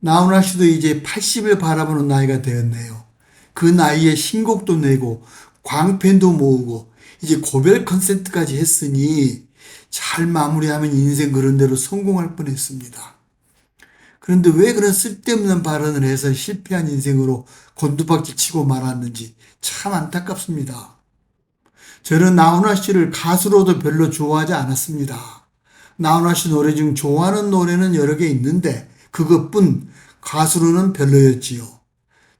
나훈아 씨도 이제 80을 바라보는 나이가 되었네요. 그 나이에 신곡도 내고 광팬도 모으고 이제 고별 컨셉트까지 했으니 잘 마무리하면 인생 그런 대로 성공할 뻔했습니다. 그런데 왜 그런 쓸데없는 발언을 해서 실패한 인생으로 곤두박질 치고 말았는지 참 안타깝습니다. 저는 나훈아 씨를 가수로도 별로 좋아하지 않았습니다. 나훈아 씨 노래 중 좋아하는 노래는 여러 개 있는데 그것뿐 가수로는 별로였지요.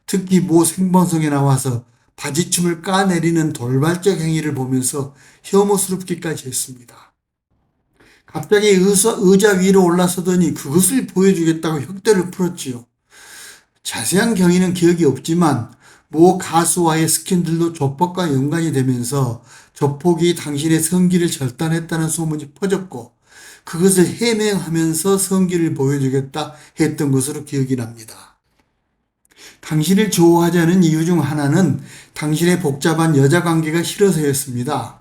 특히 모 생방송에 나와서 바지춤을 까내리는 돌발적 행위를 보면서 혐오스럽기까지 했습니다. 갑자기 의사, 의자 위로 올라서더니 그것을 보여주겠다고 혁대를 풀었지요. 자세한 경위는 기억이 없지만 모 가수와의 스캔들도 조폭과 연관이 되면서 조폭이 당신의 성기를 절단했다는 소문이 퍼졌고 그것을 해명하면서 성기를 보여주겠다 했던 것으로 기억이 납니다. 당신을 좋아하지 않은 이유 중 하나는 당신의 복잡한 여자 관계가 싫어서였습니다.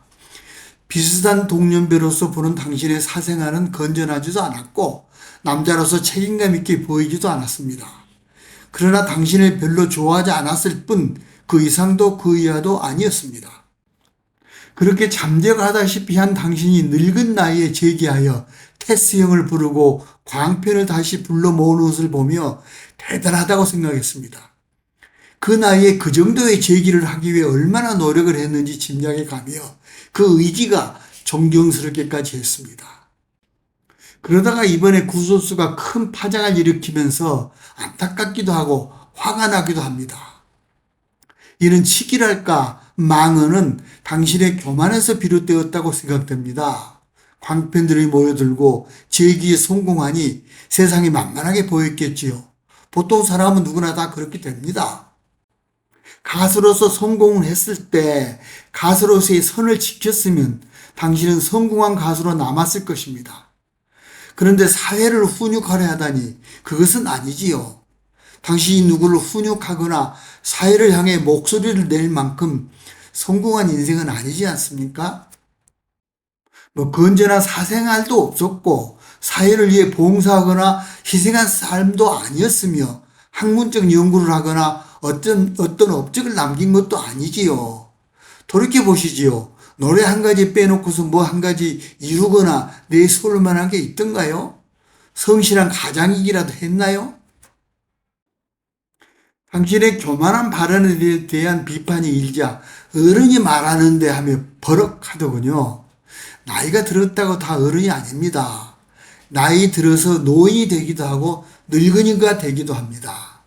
비슷한 동년배로서 보는 당신의 사생활은 건전하지도 않았고 남자로서 책임감 있게 보이지도 않았습니다. 그러나 당신을 별로 좋아하지 않았을 뿐 그 이상도 그 이하도 아니었습니다. 그렇게 잠적하다시피 한 당신이 늙은 나이에 재기하여 테스 형을 부르고 광편을 다시 불러 모으는 것을 보며 대단하다고 생각했습니다. 그 나이에 그 정도의 재기를 하기 위해 얼마나 노력을 했는지 짐작이 가며 그 의지가 존경스럽게까지 했습니다. 그러다가 이번에 구소수가 큰 파장을 일으키면서 안타깝기도 하고 화가 나기도 합니다. 이는 치기랄까 망언은 당신의 교만에서 비롯되었다고 생각됩니다. 광팬들이 모여들고 재기에 성공하니 세상이 만만하게 보였겠지요. 보통 사람은 누구나 다 그렇게 됩니다. 가수로서 성공을 했을 때 가수로서의 선을 지켰으면 당신은 성공한 가수로 남았을 것입니다. 그런데 사회를 훈육하려 하다니 그것은 아니지요. 당신이 누구를 훈육하거나 사회를 향해 목소리를 낼 만큼 성공한 인생은 아니지 않습니까? 뭐 건전한 사생활도 없었고 사회를 위해 봉사하거나 희생한 삶도 아니었으며 학문적 연구를 하거나 어떤 어떤 업적을 남긴 것도 아니지요. 돌이켜 보시지요. 노래 한 가지 빼놓고서 뭐 한 가지 이루거나 내세울 만한 게 있던가요? 성실한 가장이기라도 했나요? 당신의 교만한 발언에 대한 비판이 일자 어른이 말하는데 하며 버럭하더군요. 나이가 들었다고 다 어른이 아닙니다. 나이 들어서 노인이 되기도 하고 늙은이가 되기도 합니다.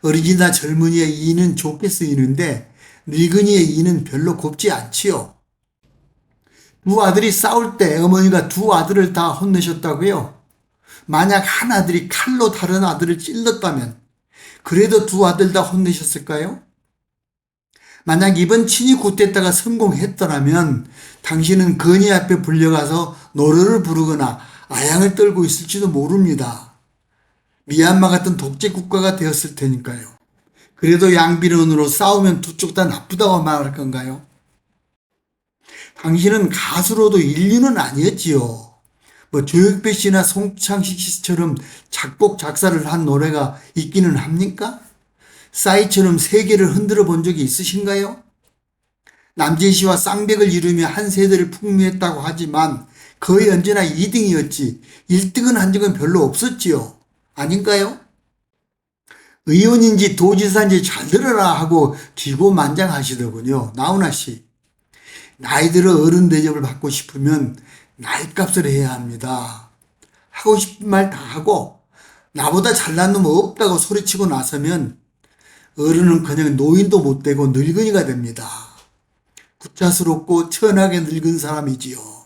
어린이나 젊은이의 이는 좋게 쓰이는데 늙은이의 이는 별로 곱지 않지요. 두 아들이 싸울 때 어머니가 두 아들을 다 혼내셨다고요? 만약 한 아들이 칼로 다른 아들을 찔렀다면 그래도 두 아들 다 혼내셨을까요? 만약 이번 친이 굿됐다가 성공했더라면 당신은 건이 앞에 불려가서 노래를 부르거나 아양을 떨고 있을지도 모릅니다. 미얀마 같은 독재 국가가 되었을 테니까요. 그래도 양비론으로 싸우면 두 쪽 다 나쁘다고 말할 건가요? 당신은 가수로도 인류는 아니었지요. 뭐 조혁배 씨나 송창식 씨처럼 작곡 작사를 한 노래가 있기는 합니까? 싸이처럼 세계를 흔들어 본 적이 있으신가요? 남진 씨와 쌍벽을 이루며 한 세대를 풍미했다고 하지만 거의 언제나 2등이었지 1등은 한 적은 별로 없었지요. 아닌가요? 의원인지 도지사인지 잘 들어라 하고 기고만장하시더군요. 나훈아 씨. 나이 들어 어른 대접을 받고 싶으면 나이값을 해야 합니다. 하고 싶은 말 다 하고 나보다 잘난 놈 없다고 소리치고 나서면 어른은 그냥 노인도 못 되고 늙은이가 됩니다. 구차스럽고 천하게 늙은 사람이지요.